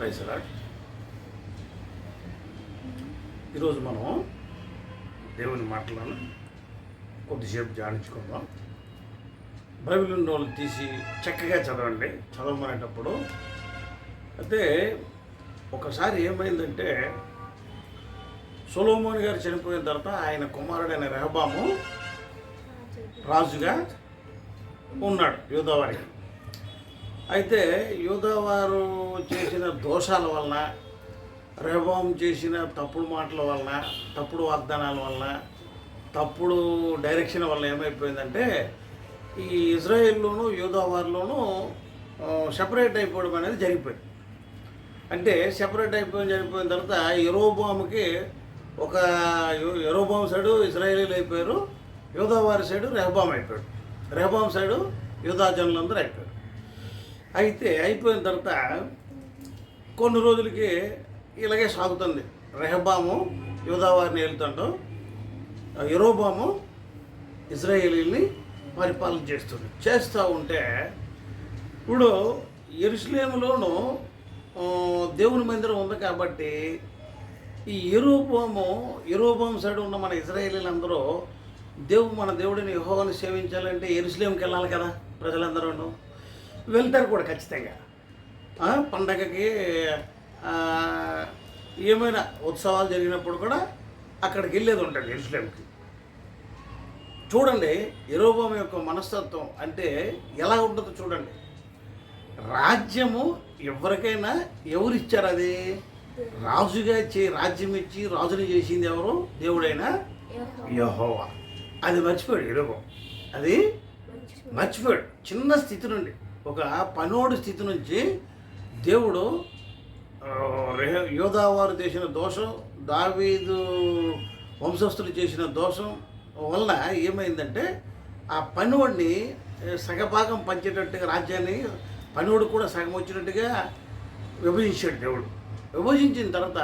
ప్రైసరా ఈరోజు మనం దేవుని మాటలను కొద్దిసేపు ధ్యానించుకుందాం. బైబిల్ ఉన్న వాళ్ళు తీసి చక్కగా చదవండి. చదవమనేటప్పుడు అయితే ఒకసారి ఏమైందంటే సొలోమోన్ గారు చనిపోయిన తర్వాత ఆయన కుమారుడైన రెహబాము రాజుగా ఉన్నాడు యూదావారికి. అయితే యూదావారు చేసిన దోషాల వలన రెహబాం చేసిన తప్పుడు మాటల వలన తప్పుడు వాగ్దానాల వలన తప్పుడు డైరెక్షన్ వల్ల ఏమైపోయిందంటే ఈ ఇజ్రాయెల్లోను యూదావారిలోను సెపరేట్ అయిపోవడం అనేది జరిగిపోయింది. అంటే సెపరేట్ అయిపోయి జరిగిపోయిన తర్వాత ఎరోబామ్కి ఒక ఎరోబామ్ సైడు ఇజ్రాయేలీలు అయిపోయారు యూదావారి సైడు రెహబాం అయిపోయాడు. రెహబాం సైడు యూదా జనులందరూ అయిపోయారు. అయితే అయిపోయిన తర్వాత కొన్ని రోజులకి ఇలాగే సాగుతుంది. రెహబాము యువదావారిని వెళ్తుంటూ ఎరోబాము ఇజ్రాయేలీని పరిపాలన చేస్తుంది. చేస్తూ ఉంటే ఇప్పుడు ఎరుసలేములోను దేవుని మందిరం ఉంది కాబట్టి ఈ ఎరూపము ఎరూపం సైడ్ ఉన్న మన ఇజ్రాయేలీలందరూ దేవుడు మన దేవుడిని యుహోవాన్ని సేవించాలంటే ఎరుసలేంకి వెళ్ళాలి కదా ప్రజలందరూ వెళ్తారు కూడా ఖచ్చితంగా. ఆ, పండగకి ఆ, ఏమైనా ఉత్సవాలు జరిగినప్పుడు కూడా అక్కడికి వెళ్ళేది ఉంటుంది ఎరుసలేంకి చూడండి ఎరోబోం యొక్క మనస్తత్వం అంటే ఎలా ఉంటుందో చూడండి. రాజ్యము ఎవరికైనా ఎవరు ఇచ్చారు అది? రాజుగా చే రాజ్యం ఇచ్చి రాజుని చేసింది ఎవరు? దేవుడైనా యహోవా. అది మర్చిపోయాడు ఎరోబోం అది మర్చిపోయాడు. చిన్న స్థితి నుండి. ఒక పనోడు స్థితి నుంచి దేవుడు యోధావారు చేసిన దోషం దావీదు వంశస్థులు చేసిన దోషం వలన ఏమైందంటే ఆ పనివాడిని సగభాగం పంచేటట్టుగా రాజ్యాన్ని పనివాడు కూడా సగం వచ్చినట్టుగా విభజించాడు దేవుడు. విభజించిన తర్వాత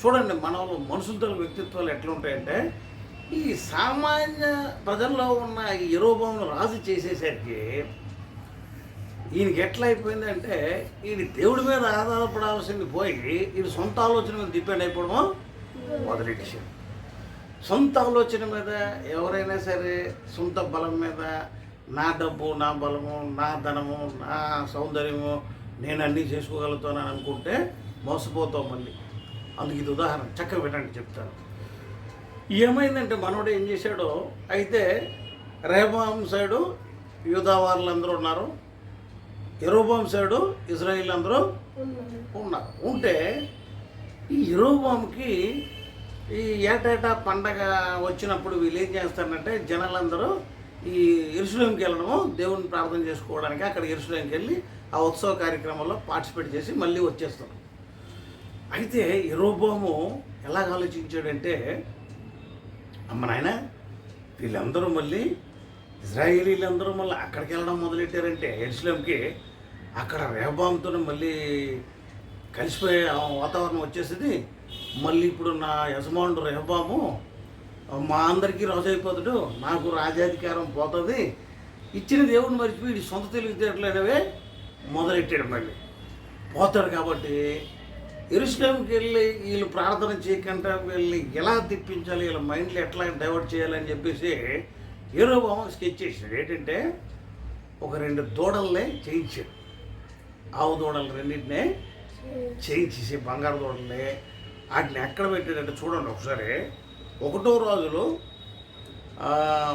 చూడండి మనలో మనుషులతో వ్యక్తిత్వాలు ఎట్లా ఉంటాయంటే ఈ సామాన్య ప్రజల్లో ఉన్న ఈ ఎరోభావం రాజు చేసేసరికి ఈయనకి ఎట్లా అయిపోయిందంటే ఈయన దేవుడి మీద ఆధారపడాల్సింది పోయి ఈయన సొంత ఆలోచన మీద డిపెండ్ అయిపోవడం మొదలెట్టేసాడు సొంత ఆలోచన మీద ఎవరైనా సరే సొంత బలం మీద నా డబ్బు నా బలము నా ధనము నా సౌందర్యము నేను అన్నీ చేసుకోగలుగుతానని అనుకుంటే మోసపోతాం మళ్ళీ. అందుకు ఇది ఉదాహరణ. చక్కగా వినండి చెప్తాను. ఏమైందంటే మనోడు ఏం చేశాడో? అయితే రేబాం సైడు యూదావార్లందరూ ఉన్నారు. ఎరోబాం సైడు ఇజ్రాయిల్ అందరూ ఉన్నారు ఉంటే ఈ ఎరోబాంకి ఈ ఏటేటా పండగ వచ్చినప్పుడు వీళ్ళు ఏం చేస్తారంటే జనాలందరూ ఈ ఇరుసులేంకి వెళ్ళడము దేవుని ప్రార్థన చేసుకోవడానికి అక్కడ ఇరుసులేంకి వెళ్ళి ఆ ఉత్సవ కార్యక్రమంలో పార్టిసిపేట్ చేసి మళ్ళీ వచ్చేస్తారు. అయితే ఎరోబాము ఎలాగ ఆలోచించాడంటే అమ్మ నాయన వీళ్ళందరూ మళ్ళీ ఇజ్రాయేలీలందరూ మళ్ళీ అక్కడికి వెళ్ళడం మొదలెట్టారంటే ఎరుసలంకి అక్కడ రేబాంతో మళ్ళీ కలిసిపోయే ఆ వాతావరణం వచ్చేసింది. మళ్ళీ ఇప్పుడు నా యజమానుడు రేబాము మా అందరికీ రాజు అయిపోతాడు నాకు రాజాధికారం పోతుంది. ఇచ్చిన దేవుడిని మర్చిపోయి సొంత తెలివితేటలు అనేవే మొదలెట్టాడు మళ్ళీ. పోతాడు కాబట్టి ఎరుసలేంకి వెళ్ళి వీళ్ళు ప్రార్థన చేయకుండా వీళ్ళని ఎలా తిప్పించాలి వీళ్ళ మైండ్లో ఎట్లా డైవర్ట్ చేయాలని చెప్పేసి ఏరో బామ స్కెచ్ చేశాడు. ఏంటంటే ఒక రెండు దూడల్ని చేయించాడు. ఆవు దూడలు రెండింటినే చేయించేసి బంగారు దూడల్ని వాటిని ఎక్కడ పెట్టాడంటే చూడండి ఒకసారి. ఒకటో రోజులు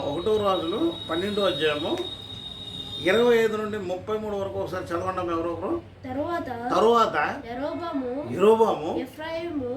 ఒకటో రోజులు పన్నెండో అధ్యాయము ఇరవై ఐదు నుండి ముప్పై మూడు వరకు ఒకసారి చదవండి ఎవరొకరు తరువాత తరువాత ఎఫ్రాయిము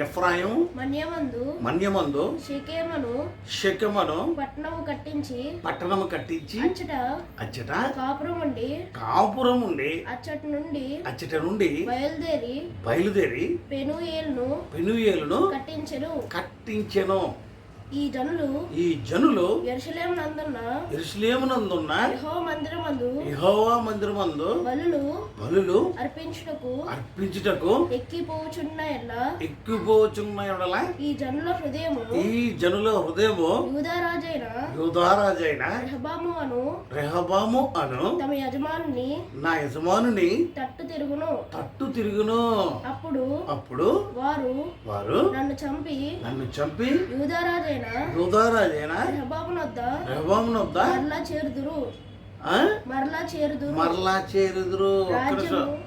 ఎఫ్రాయిం మన్యమందు మన్యమందు షెకేమను షెకమను పట్టణము కట్టించి పట్టణము కట్టించి అచ్చట అచ్చట కాపురం ఉండి కాపురం ఉండి అచ్చట నుండి అచ్చట నుండి బయలుదేరి బయలుదేరి పెనుయేలును పెనుయేలును కట్టించెను. కట్టించెను. ఈ జనులు ఈ జనులు ఎరుసలేం నందున్న ఇరుషులేమునందున్న యెహో మందిరమందు యెహోవా మందిరమందు బలులు బలులు అర్పించుటకు అర్పించుటకు ఎక్కిపోచున్న ఎడ్ల ఎక్కిపోచున్న ఎడల ఈ జనుల హృదయము ఈ జనుల హృదయము యూదారాజైన యూదారాజైన రెహబాము అను రెహబాము అను తమ యజమానుని నా యజమానుని తట్టు తిరుగును. తట్టు తిరుగును. అప్పుడు అప్పుడు వారు వారు నన్ను చంపి నన్ను చంపి యూదారాజైన యూదారాజైన రెహబాము వద్ద రెహబాము వద్ద మరలా చేరుదురు. ఆ? మరలా చేరుదురు. మరలా చేరుదురు.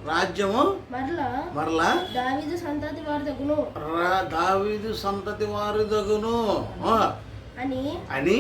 రాజ్యము. మరలా? మరలా? దావీదు సంతతి వారి తగును రా- దావీదు సంతతి వారి దగును అని అని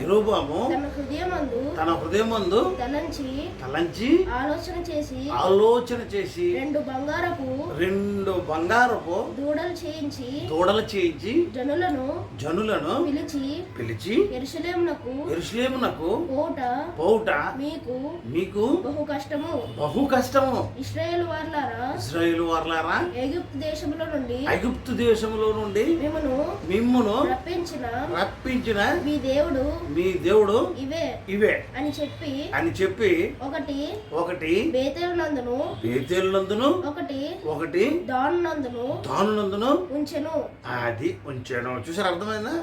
యరోబాము తన హృదయమందు తన హృదయమందు తలంచి తలంచి ఆలోచన చేసి ఆలోచన చేసి రెండు బంగారపు రెండు బంగారపు దూడలు చేయించి దూడలు చేయించి జనులను జనులను పిలిచి పిలిచి ఎరుసలేమునకు ఎరుసలేమునకు కోట పౌట మీకు మీకు బహు కష్టము. బహు కష్టము. ఇస్రాయేల్ వార్లారా ఇజ్రాయేల్ వార్లారా ఎగిప్తు దేశములో నుండి ఐగుప్తు దేశంలో నుండి మిమ్మను మిమ్మును రప్పించిన రప్పించిన మీ దేవుడు మీ దేవుడు ఇవే ఇవే అని చెప్పి అని చెప్పి ఒకటి ఒకటి బేతేలు నందును బేతేలునందును ఒకటి ఒకటి దాను నందును దానునందును ఉంచెను. అది ఉంచాను. చూసారు అర్థమైందా?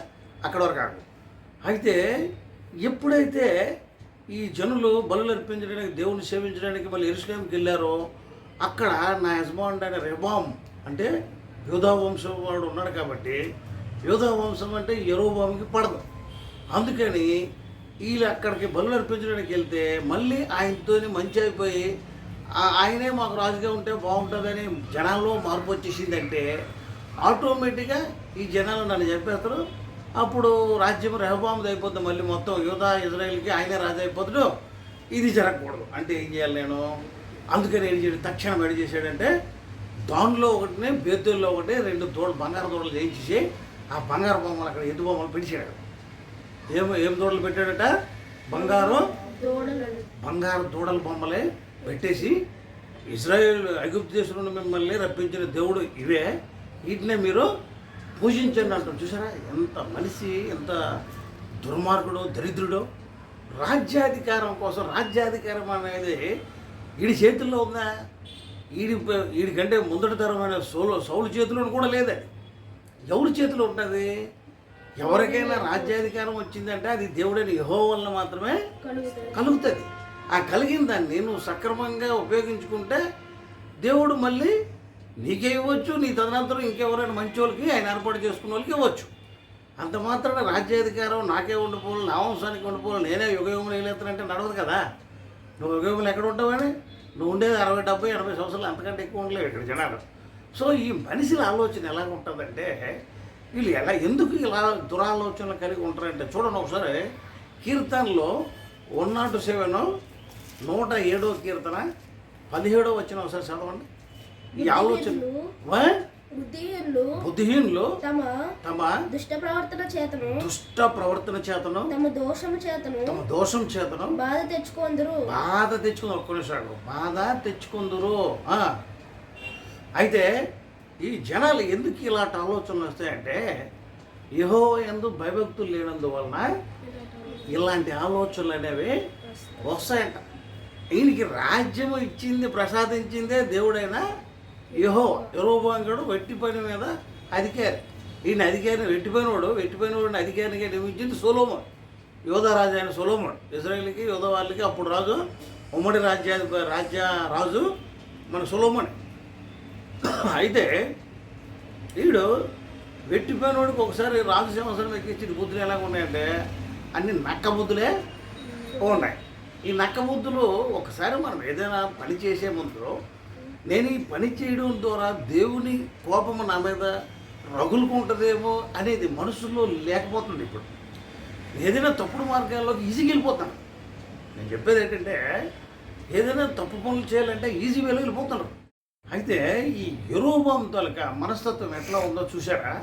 అక్కడ వరకు. అయితే ఎప్పుడైతే ఈ జనులు బలులు అర్పించడానికి దేవుని సేవించడానికి మళ్ళీ ఎరుసలేంకి వెళ్ళారో అక్కడ నా యజమానుడు అయిన రెబాం అంటే యోధా వంశం వాడు ఉన్నాడు కాబట్టి యోధా వంశం అంటే ఎరోబాంకి పడదు. అందుకని వీళ్ళు అక్కడికి బలు అర్పించడానికి వెళ్తే మళ్ళీ ఆయనతో మంచి అయిపోయి ఆయనే మాకు రాజుగా ఉంటే బాగుంటుందని జనాల్లో మార్పు వచ్చేసిందంటే ఆటోమేటిక్గా ఈ జనాలు నన్ను చెప్పేస్తారు అప్పుడు రాజ్యం రెహబాముది అయిపోద్ది మళ్ళీ మొత్తం యూదా ఇజ్రాయిల్కి ఆయనే రాజు అయిపోతాడు. ఇది జరగకూడదు. అంటే ఏం చేయాలి నేను? అందుకని ఏం చేయడం? తక్షణం ఏం చేశాడంటే దానిలో ఒకటిని బేతుల్లో ఒకటి రెండు దూడ బంగారు దూడలు చేయించేసి ఆ బంగారు బొమ్మలు అక్కడ ఎద్దు బొమ్మలు పెట్టాడు ఏం ఏం దూడలు పెట్టాడట? బంగారు బంగారు దూడల బొమ్మలే పెట్టేసి ఇజ్రాయేల్ ఐగుప్తు దేశంలో మిమ్మల్ని రప్పించిన దేవుడు ఇవే. వీటినే మీరు పూజించండి అంటారు. చూసారా? ఎంత మనిషి ఎంత దుర్మార్గుడు దరిద్రుడు. రాజ్యాధికారం కోసం రాజ్యాధికారం అనేది వీడి చేతుల్లో ఉందా? వీడి వీడి కంటే ముందటి తరమైన సోలు సౌలు చేతిలో కూడా లేదండి. ఎవరి చేతిలో ఉంటుంది? ఎవరికైనా రాజ్యాధికారం వచ్చిందంటే అది దేవుడైన యహో వలన మాత్రమే కలుగుతుంది. ఆ కలిగిన దాన్ని నువ్వు సక్రమంగా ఉపయోగించుకుంటే దేవుడు మళ్ళీ నీకే ఇవ్వచ్చు నీ తదనంతరం ఇంకెవరైనా మంచి వాళ్ళకి ఆయన ఏర్పాటు చేసుకున్న వాళ్ళకి ఇవ్వచ్చు. అంత మాత్రాన రాజ్యాధికారం నాకే ఉండిపోవాలి నా వంశానికి ఉండిపోవాలి నేనే యుగయుగం వేయలేస్తానంటే నడవదు కదా. నువ్వు యుగయుగంలో ఎక్కడ ఉంటావని నువ్వు ఉండేది అరవై డెబ్బై ఎనభై సంవత్సరాలు అంతకంటే ఎక్కువ ఉండలేవు ఇక్కడ జనాలు. సో ఈ మనిషిల ఆలోచన ఎలా ఉంటుందంటే వీళ్ళు ఎలా ఎందుకు ఇలా దురాలోచనలు కలిగి ఉంటారంటే చూడండి ఒకసారి కీర్తనలో వన్ నాట్ సెవెన్ నూట ఏడో కీర్తన పదిహేడో వచ్చిన ఒకసారి చదవండి ఈ ఆలోచన? బుద్ధిహీనులు బుద్ధిహీనులు తమ తమ దుష్ట ప్రవర్తన చేతను దుష్ట ప్రవర్తన చేతను తమ దోషము చేతను తమ దోషం చేతను బాధ తెచ్చుకొందరు బాధ తెచ్చుకుంది ఒక్క నిమిషాలు బాధ తెచ్చుకుందరు ఆ. అయితే ఈ జనాలు ఎందుకు ఇలాంటి ఆలోచనలు వస్తాయంటే యహో ఎందు భయభక్తులు లేనందువలన ఇలాంటి ఆలోచనలు అనేవి వస్తాయంట. ఈయనకి రాజ్యము ఇచ్చింది ప్రసాదించిందే దేవుడైన యహో యరోబాంగుడు వెట్టి పని మీద అధికారి. ఈయన అధికారిని వెట్టిపోయినవాడు వెట్టిపోయినవాడిని అధికారిగా నియమించింది సొలోమోన్. యోధరాజు అయిన సొలోమోన్. ఇజ్రాయిల్కి యోధ వాళ్ళకి అప్పుడు రాజు ఉమ్మడి రాజ్యాధి రాజ్య రాజు మన సొలోమోన్. అయితే వీడు వెట్టిపోయినోడికి ఒకసారి రాజు సంవత్సరం ఎక్కించిన బుద్ధులు ఎలా ఉన్నాయంటే అన్ని నక్క బుద్ధులే ఉన్నాయి. ఈ నక్క బుద్ధులు ఒకసారి మనం ఏదైనా పని చేసే ముందు నేను ఈ పని చేయడం ద్వారా దేవుని కోపము నా మీద రగులుకుంటుందేమో అనేది మనసులో లేకపోతుంది ఇప్పుడు. ఏదైనా తప్పుడు మార్గాల్లోకి ఈజీగా వెళ్ళిపోతాను. నేను చెప్పేది ఏంటంటే ఏదైనా తప్పు పనులు చేయాలంటే ఈజీ వేలో అయితే ఈ ఎరోబాం తొలక మనస్తత్వం ఎట్లా ఉందో చూసారా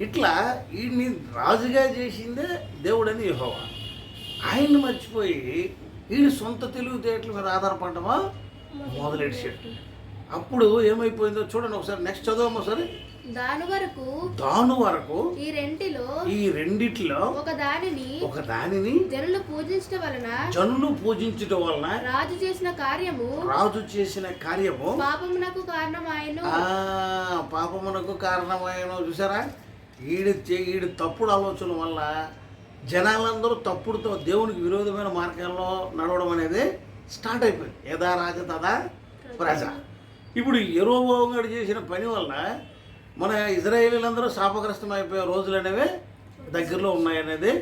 ఇట్లా వీడిని రాజుగా చేసిందే దేవుడని యెహోవా. ఆయన్ని మర్చిపోయి వీడి సొంత తెలివితేటల మీద ఆధారపడమా మొదలెడిసాడు అప్పుడు ఏమైపోయిందో చూడండి ఒకసారి నెక్స్ట్ చదవమ్మా ఒకసారి. దాని వరకు దాను వరకు ఈ రెంటిలో ఈ రెండిట్లో ఒక దానిని ఒక దానిని జనులు పూజించడం వలన జనులు పూజించటం వలన రాజు చేసిన కార్యము రాజు చేసిన కార్యము పాపమునకు కారణమాయను. ఆ పాపమునకు కారణమైన చూసారా? ఈడు ఈడు తప్పుడు ఆలోచన వల్ల జనాలందరూ తప్పుడుతో దేవునికి విరోధమైన మార్గాల్లో నడవడం అనేది స్టార్ట్ అయిపోయింది. యథా రాజ తదా ప్రజ. ఇప్పుడు ఎరోబోగాడు చేసిన పని వల్ల మన ఇజ్రాయేలీలందరూ శాపగ్రస్తం అయిపోయే రోజులు అనేవి దగ్గరలో ఉన్నాయనేది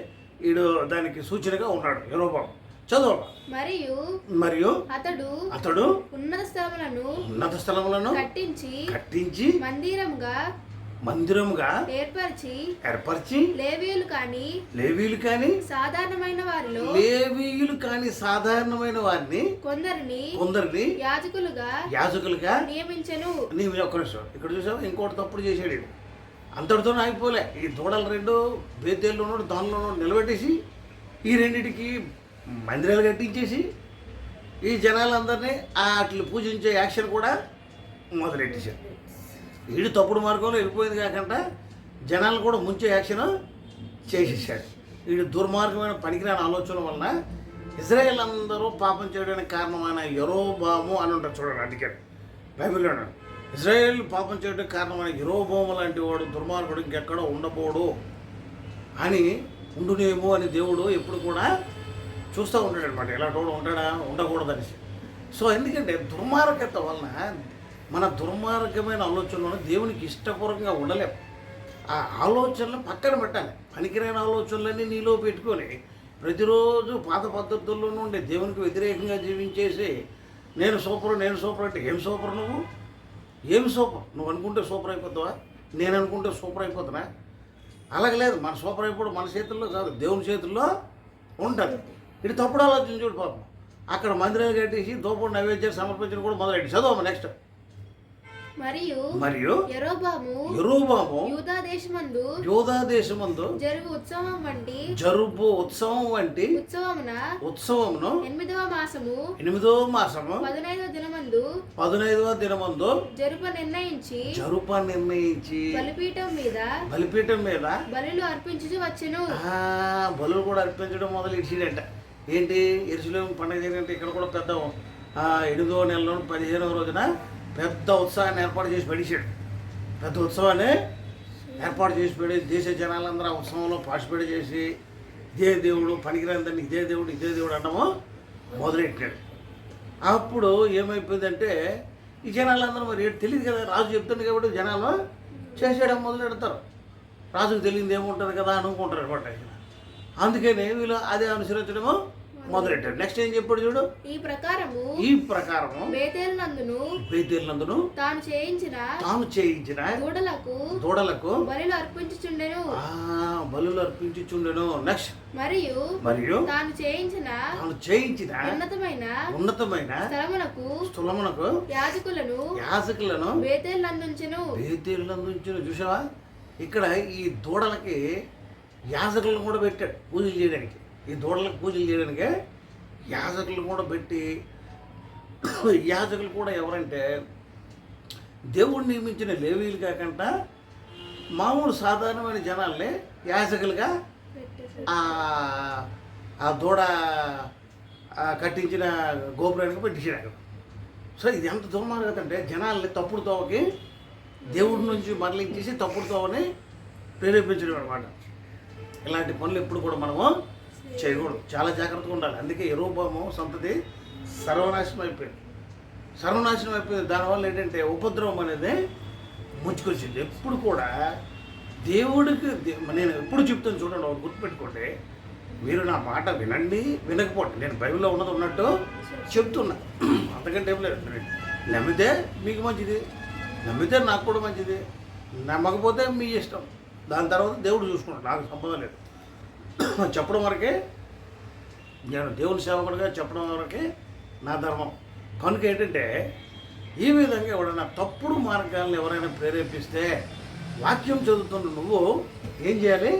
వీడు దానికి సూచనగా ఉన్నాడు ఎరోబాబు చదువు. మరియు మరియు అతడు అతడు ఉన్నత స్థలములను ఉన్నత స్థలములను కట్టించి కట్టించి మందిరముగా మందిరముగా ఏర్పరిచి ఏర్పరిచి లేవీయులు కాని లేవీలు కానీ సాధారణమైన వారిలో లేవీయులు కానీ సాధారణమైన వారిని కొందరిని కొందరిని యాజకులుగా యాజకులుగా నియమించెను. నీ ఒక్క నిమిషం. ఇక్కడ చూసావు? ఇంకోటి తప్పుడు చేసాడు ఈడు. అంతటితో ఆగిపోలే. ఈ దూడలు రెండు బేతేళ్ళు ఉన్నాడు దానిలో ఉన్నాడు నిలబెట్టేసి ఈ రెండిటికి మందిరాలు కట్టించేసి ఈ జనాలందరినీ ఆ వాటిని పూజించే యాక్షన్ కూడా మొదలెట్టేశారు వీడు తప్పుడు మార్గంలో వెళ్ళిపోయింది కాకుండా జనాలు కూడా ముంచే యాక్షన్ చేసేసాడు. వీడు దుర్మార్గమైన పనికిరాని ఆలోచన వలన ఇజ్రాయెల్ అందరూ పాపం చేయడానికి కారణమైన యరోబాము అని ఉంటారు చూడండి అందుకే బైబిల్లో ఇజ్రాయెల్ పాపం చేయడానికి కారణమైన యరోబాము లాంటి వాడు దుర్మార్గుడు ఇంకెక్కడో ఉండబోడు అని ఉండునేమో అని దేవుడు ఎప్పుడు కూడా చూస్తూ ఉంటాడు అనమాట ఇలాంటి వాడు ఉంటాడా? ఉండకూడదనేసి. సో ఎందుకంటే దుర్మార్గత వలన మన దుర్మార్గమైన ఆలోచనలను దేవునికి ఇష్టపూర్వకంగా ఉండలేము ఆ ఆలోచనలు పక్కన పెట్టాలి. పనికిరైన ఆలోచనలన్నీ నీలో పెట్టుకొని ప్రతిరోజు పాత పద్ధతుల్లో నుండి దేవునికి వ్యతిరేకంగా జీవించేసి నేను సూపర్ నేను సూపర్ అంటే ఏం సూపర్ నువ్వు? ఏం సూపర్? నువ్వు అనుకుంటే సూపర్ అయిపోతావా? నేను అనుకుంటే సూపర్ అయిపోతున్నా? అలాగే లేదు. మన సూపర్ అయిపోవడం మన చేతుల్లో కాదు. దేవుని చేతుల్లో ఉంటుంది. ఇది తప్పుడు ఆలోచన చూడు పాపం. అక్కడ మందిరాలు కట్టేసి దూపం నైవేద్యాలు సమర్పించడం కూడా మొదలెట్టి చదువు నెక్స్ట్ మరియు మరియు యెరోబాము ఎరుబాము యూదా దేశమందు యోధా దేశమందు జరుగు ఉత్సవం వంటి జరుపు ఉత్సవం వంటి ఉత్సవమున ఉత్సవమును ఎనిమిదవ మాసము ఎనిమిదో మాసము పదినైదవ దినమందు పదునైదవ దినమందు జరుప నిర్ణయించి జరుప నిర్ణయించి బలిపీఠం మీద బలిపీఠం మీద బలులు అర్పించుచు వచ్చెను. ఆ, బలులు కూడా అర్పించడం మొదలు ఇచ్చిడంట ఏంటి? ఎరుసలేం పండుగ జరిగినట్టు ఇక్కడ కూడా పెద్ద. ఆ, ఎనిమిదో నెలలో పదిహేనవ రోజున పెద్ద ఉత్సాహాన్ని ఏర్పాటు చేసి పడిచాడు. పెద్ద ఉత్సవాన్ని ఏర్పాటు చేసి పెడి దేశ జనాలందరూ ఆ ఉత్సవంలో పార్టిసిపేట్ చేసి ఇదే దేవుడు పనికిరాందని ఇదే దేవుడు ఇదే దేవుడు అనడము మొదలెట్టాడు. అప్పుడు ఏమైపోయిందంటే ఈ జనాలందరూ మరి తెలియదు కదా రాజు చెప్తుంది కాబట్టి జనాలు చేసేయడం మొదలు పెడతారు రాజుకు తెలియదు ఏముంటుంది కదా అనుకుంటారు అనమాట. అందుకని వీళ్ళు అదే అనుసరించడము మొదలెట్టారు నెక్స్ట్ ఏం చెప్పాడు చూడు? ఈ ప్రకారము ఈ ప్రకారము బేతేలు నందును బేతేళ్ళందును తాను చేయించిన తాను చేయించిన దూడలకు దూడలకు బలులు అర్పించుచుండెను. ఆ బలులు అర్పించుచుండెను. నెక్స్ట్ మరియు మరియు తాను చేయించిన తాను చేయించిన ఉన్నతమైన ఉన్నతమైన స్థలమునకు స్థులమునకు యాజకులను యాజకులను బేతేలు నందుంచెను. బేతేళ్ళందుంచిన చూసావా ఇక్కడ ఈ దూడలకి యాజకులను కూడా పెట్టాడు పూజలు చేయడానికి. ఈ దూడలకు పూజలు చేయడానికి యాజకులు కూడా పెట్టి యాజకులు కూడా ఎవరంటే దేవుడు నియమించిన లేవీలు కాకుండా మామూలు సాధారణమైన జనాల్ని యాజకులుగా ఆ ఆ దూడ కట్టించిన గోపురానికి పెట్టించాడు అక్కడ సో ఇది ఎంత దుర్మార్గత అంటే జనాల్ని తప్పుడు తోవకి దేవుడి నుంచి మరలించేసి తప్పుడు తోవని ప్రేరేపించడం అనమాట ఇలాంటి పనులు ఎప్పుడు కూడా మనము చేయకూడదు. చాలా జాగ్రత్తగా ఉండాలి. అందుకే ఎరోబాము సంతతి సర్వనాశనం అయిపోయింది. సర్వనాశనం అయిపోయింది. దానివల్ల ఏంటంటే ఉపద్రవం అనేది ముంచుకొచ్చింది. ఎప్పుడు కూడా దేవుడికి నేను ఎప్పుడు చెప్తాను చూడండి ఒకటి గుర్తుపెట్టుకోండి. మీరు నా మాట వినండి వినకపోండి. నేను బైబిల్లో ఉన్నది ఉన్నట్టు చెప్తున్నా. అంతకంటే ఏం లేదు. నమ్మితే మీకు మంచిది. నమ్మితే నాకు కూడా మంచిది. నమ్మకపోతే మీ ఇష్టం. దాని తర్వాత దేవుడు చూసుకుంటాడు. నాకు సంబంధం లేదు. చెప్పడం వరకే నేను దేవుని సేవకుడిగా చెప్పడం వరకే నా ధర్మం. కనుక ఏంటంటే ఈ విధంగా ఎవడైనా తప్పుడు మార్గాలను ఎవరైనా ప్రేరేపిస్తే వాక్యం చదువుతున్న నువ్వు ఏం చేయాలి?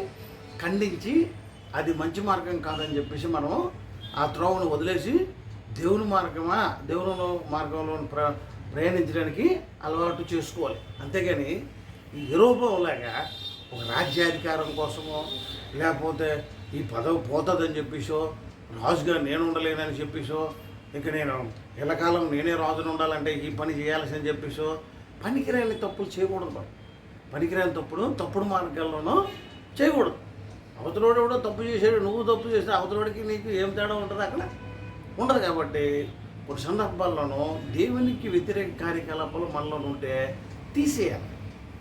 ఖండించి అది మంచి మార్గం కాదని చెప్పేసి మనం ఆ త్రోవను వదిలేసి దేవుని మార్గమా దేవుని మార్గంలో ప్ర ప్రయాణించడానికి అలవాటు చేసుకోవాలి. అంతేగాని ఈ యూరోపంలాగా ఒక రాజ్యాధికారం కోసమో లేకపోతే ఈ పదవి పోతుందని చెప్పేసో రాజుగా నేను ఉండలేనని చెప్పేసో ఇక నేను ఇళ్ళకాలం నేనే రాజును ఉండాలంటే ఈ పని చేయాల్సిందని చెప్పేసో పనికిరాని తప్పులు చేయకూడదు మనం. పనికిరాని తప్పుడు తప్పుడు మార్గాల్లోనూ చేయకూడదు. అవతలోడు కూడా తప్పు చేసాడు నువ్వు తప్పు చేస్తే అవతలోడికి నీకు ఏం తేడా ఉంటుంది అక్కడ? ఉండదు కాబట్టి కొన్ని సందర్భాల్లోనూ దేవునికి వ్యతిరేక కార్యకలాపాలు మనలో ఉంటే తీసేయాలి.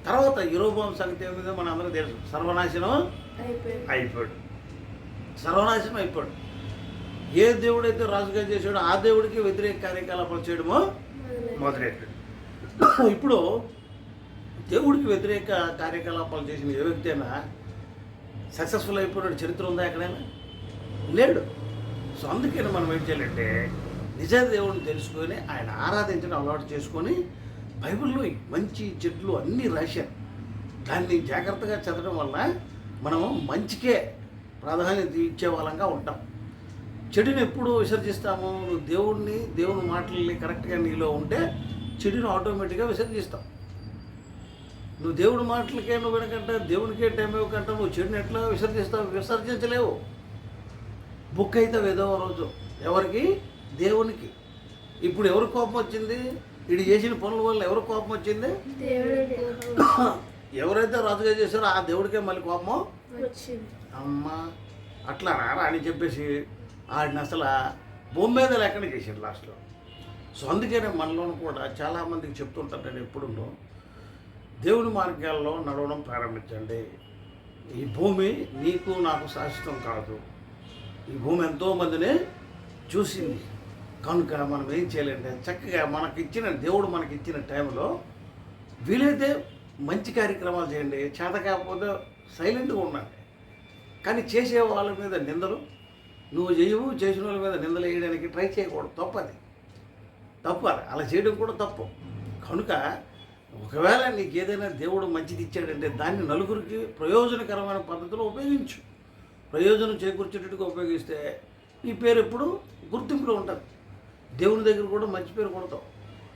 తర్వాత యూరోపం సంగతి ఏమిదో మన అందరికీ తెలుసు. సర్వనాశనం అయిపోయాడు సర్వనాశనం అయిపోయాడు ఏ దేవుడైతే రాజుగా చేశాడో ఆ దేవుడికి వ్యతిరేక కార్యకలాపాలు చేయడమో మొదలెట్టాడు ఇప్పుడు దేవుడికి వ్యతిరేక కార్యకలాపాలు చేసిన ఏ వ్యక్తి అయినా సక్సెస్ఫుల్ అయిపోయిన చరిత్ర ఉందా ఎక్కడైనా? లేడు. సో అందుకని మనం ఏం చేయాలంటే నిజ దేవుడిని తెలుసుకొని ఆయన ఆరాధించడం అలవాటు చేసుకొని బైబిల్లో మంచి చెట్లు అన్నీ రాశారు. దాన్ని జాగ్రత్తగా చదవడం వల్ల మనం మంచికే ప్రాధాన్యత ఇచ్చే వాళ్ళంగా ఉంటాం. చెడుని ఎప్పుడు విసర్జిస్తాము. నువ్వు దేవుడిని దేవుని మాటల్ని కరెక్ట్గా నీలో ఉంటే చెడుని ఆటోమేటిక్గా విసర్జిస్తావు నువ్వు దేవుడి మాటలకే నువ్వు వినకంట దేవునికే టైం ఇవ్వకంట నువ్వు చెడుని ఎట్లా విసర్జిస్తావు? విసర్జించలేవు. బుక్ అయితే ఏదో రోజు ఎవరికి? దేవునికి. ఇప్పుడు ఎవరు కోపం వచ్చింది? ఇటు చేసిన పనుల వల్ల ఎవరు కోపం వచ్చింది? ఎవరైతే రాజుగా చేశారో ఆ దేవుడికే మళ్ళీ కోపం అమ్మ అట్లా రారా అని చెప్పేసి ఆడిని అసలు భూమి మీద లేకుండా చేశారు లాస్ట్లో సో అందుకనే మనలోను కూడా చాలామందికి చెప్తుంటాను నేను ఎప్పుడు దేవుని మార్గాల్లో నడవడం ప్రారంభించండి. ఈ భూమి నీకు నాకు శాశ్వతం కాదు. ఈ భూమి ఎంతో మందిని చూసింది. కనుక మనం ఏం చేయాలంటే చక్కగా మనకి ఇచ్చిన దేవుడు మనకి ఇచ్చిన టైంలో వీలైతే మంచి కార్యక్రమాలు చేయండి. చేత కాకపోతే సైలెంట్గా ఉండండి. కానీ చేసే వాళ్ళ మీద నిందలు నువ్వు చేయవు చేసిన వాళ్ళ మీద నిందలు వేయడానికి ట్రై చేయకూడదు. తప్పది. తప్పు అది. అలా చేయడం కూడా తప్పు. కనుక ఒకవేళ నీకు ఏదైనా దేవుడు మంచిది ఇచ్చాడంటే దాన్ని నలుగురికి ప్రయోజనకరమైన పద్ధతిలో ఉపయోగించు. ప్రయోజనం చేకూర్చేటట్టుగా ఉపయోగిస్తే నీ పేరు ఎప్పుడు గుర్తింపులో ఉంటుంది. దేవుని దగ్గర కూడా మంచి పేరు కొడతావు.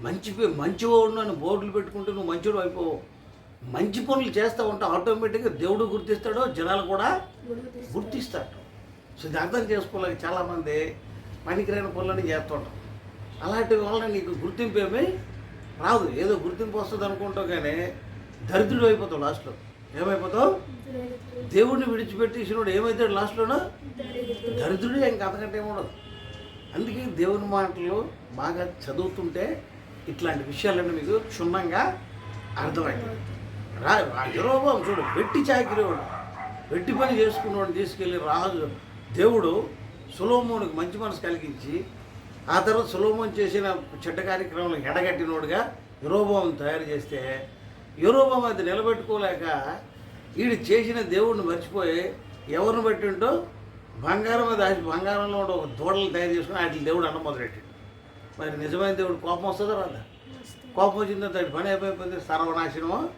మంచి పేరు మంచివాడు అని బోర్డులు పెట్టుకుంటే నువ్వు మంచివాడు అయిపోవు. మంచి పనులు చేస్తూ ఉంటే ఆటోమేటిక్గా దేవుడు గుర్తిస్తాడో జనాలు కూడా గుర్తిస్తాడు సో ఇది అర్థం చేసుకోలేక చాలామంది పనికిరైన పనులని చేస్తుంటాం అలాంటి వల్ల నీకు గుర్తింపు ఏమీ రాదు. ఏదో గుర్తింపు వస్తుంది అనుకుంటావు కానీ దరిద్రుడు అయిపోతావు లాస్ట్లో. ఏమైపోతావు? దేవుడిని విడిచిపెట్టేసినోడు ఏమవుతాడు లాస్ట్లోనూ? దరిద్రుడే. ఇంక అంతకంటే ఏముండదు అందుకే దేవుని మాటలు బాగా చదువుతుంటే ఇట్లాంటి విషయాలన్నీ మీకు క్షుణ్ణంగా అర్థమైంది రా యూరోపం చూడు వెట్టి చాకిరేవాడు. వెట్టి పని చేసుకున్నవాడిని తీసుకెళ్ళి రాజు దేవుడు సులోమోనికి మంచి మనసు కలిగించి ఆ తర్వాత సులోమోన్ చేసిన చెడ్డ కార్యక్రమంలో ఎడగట్టినోడుగా యూరోబం తయారు చేస్తే యూరోబం అది నిలబెట్టుకోలేక వీడు చేసిన దేవుడిని మర్చిపోయి ఎవరిని బట్టి ఉంటో బంగారం మీద ఆశ బంగారంలో ఒక దూడలు తయారు చేసుకుని వాటి దేవుడు అన్న మొదలెట్టాడు మరి నిజమైన దేవుడు కోపం వస్తుందా రాదా? కోపం వచ్చిందో దాని పని అయిపోయిపోయింది సర్వనాశనమో?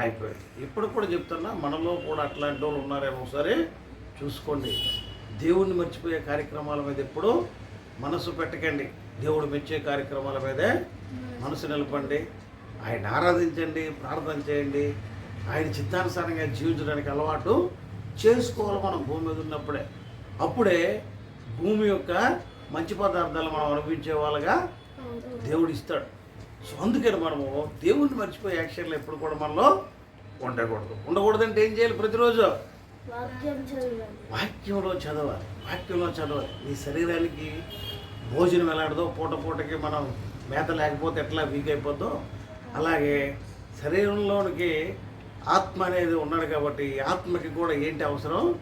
అయిపోయింది. ఇప్పుడు కూడా చెప్తున్నా మనలో కూడా అట్లాంటి వాళ్ళు ఉన్నారేమో ఒకసారి చూసుకోండి. దేవుణ్ణి మర్చిపోయే కార్యక్రమాల మీద ఎప్పుడు మనసు పెట్టకండి. దేవుడు మెచ్చే కార్యక్రమాల మీదే మనసు నిలపండి. ఆయన ఆరాధించండి ప్రార్థన చేయండి. ఆయన చిత్తానుసారంగా జీవించడానికి అలవాటు చేసుకోవాలి మనం భూమి మీద ఉన్నప్పుడే. అప్పుడే భూమి యొక్క మంచి పదార్థాలు మనం అనుభవించే వాళ్ళగా దేవుడు ఇస్తాడు సో అందుకని మనము దేవుణ్ణి మర్చిపోయే యాక్షన్లు ఎప్పుడు కూడా మనలో ఉండకూడదు. ఉండకూడదంటే ఏం చేయాలి ప్రతిరోజు? వాక్యంలో చదవాలి. వాక్యంలో చదవాలి. నీ శరీరానికి భోజనం ఎలాడదో పూట పూటకి మనం మేత లేకపోతే ఎట్లా వీక్ అయిపోద్దో అలాగే శరీరంలోనికి ఆత్మ అనేది ఉన్నాడు కాబట్టి ఆత్మకి కూడా ఏంటి అవసరం?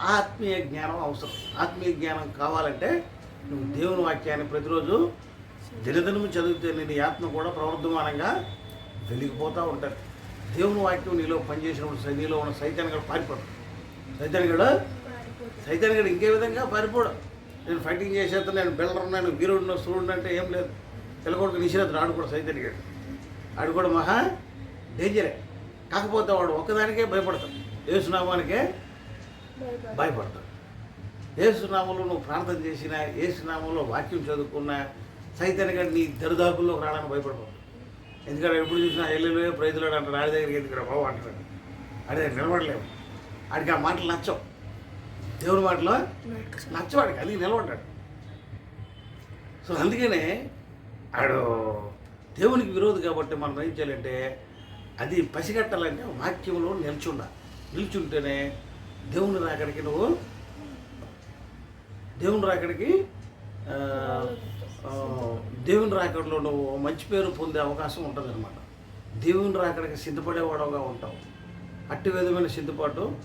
ఆత్మీయ జ్ఞానం అవసరం. ఆత్మీయ జ్ఞానం కావాలంటే నువ్వు దేవుని వాక్యాన్ని ప్రతిరోజు దినదినము చదివితే నీ ఆత్మ కూడా ప్రవర్ధమానంగా వెలిగిపోతూ ఉంటుంది. దేవుని వాక్యం నీలో పనిచేసినప్పుడు నీలో ఉన్న సైతాన్ని పారిపోడు పారిపోతాడు. సైతాన్ని కూడా సైతాన్ని కూడా ఇంకే విధంగా పారిపోడు. నేను ఫైటింగ్ చేసేస్తాను నేను బిల్డర్ నేను వీరుడు సూర్యుడు అంటే ఏం లేదు. పిల్లకొడుకు నిషేధం ఆడు కూడా సైతాన్ని ఆడు కూడా మహా డేంజరే కాకపోతే వాడు ఒక్కదానికే భయపడతాడు. ఏసునామానికే భయపడతాడు. ఏసునామంలో నువ్వు ప్రార్థన చేసినా ఏసునామంలో వాక్యం చదువుకున్నా సైతాన్ని గారు నీ దరిదాపుల్లోకి రావడానికి భయపడతావు ఎందుకంటే ఎప్పుడు చూసినా ఎల్లులు ప్రైజులాడు అంటాడు. ఆడి దగ్గరికి ఎందుకు బాబు అంటాడు. ఆడి దగ్గర నిలబడలేము ఆడికి ఆ మాటలు నచ్చవు. దేవుని మాటలు నచ్చవాడికి అది నిలబడ్డాడు. సో అందుకనే ఆడు దేవునికి విరోధి కాబట్టి మనం ఏం చేయాలంటే అది పసిగట్టాలంటే వాక్యంలో నిల్చుండ నిల్చుంటేనే దేవుని రాకడికి నువ్వు దేవుని రాకడికి దేవుని రాకడలో నువ్వు మంచి పేరు పొందే అవకాశం ఉంటుంది అనమాట దేవుని రాకడికి సిద్ధపడేవాడుగా ఉంటావు. అట్టి విధమైన సిద్ధపాటు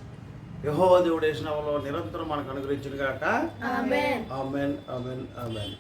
యహోవా దేవుడు వేసిన నిరంతరం మనకు అనుగ్రహించిన కాక ఆమేన్. Amen amen amen.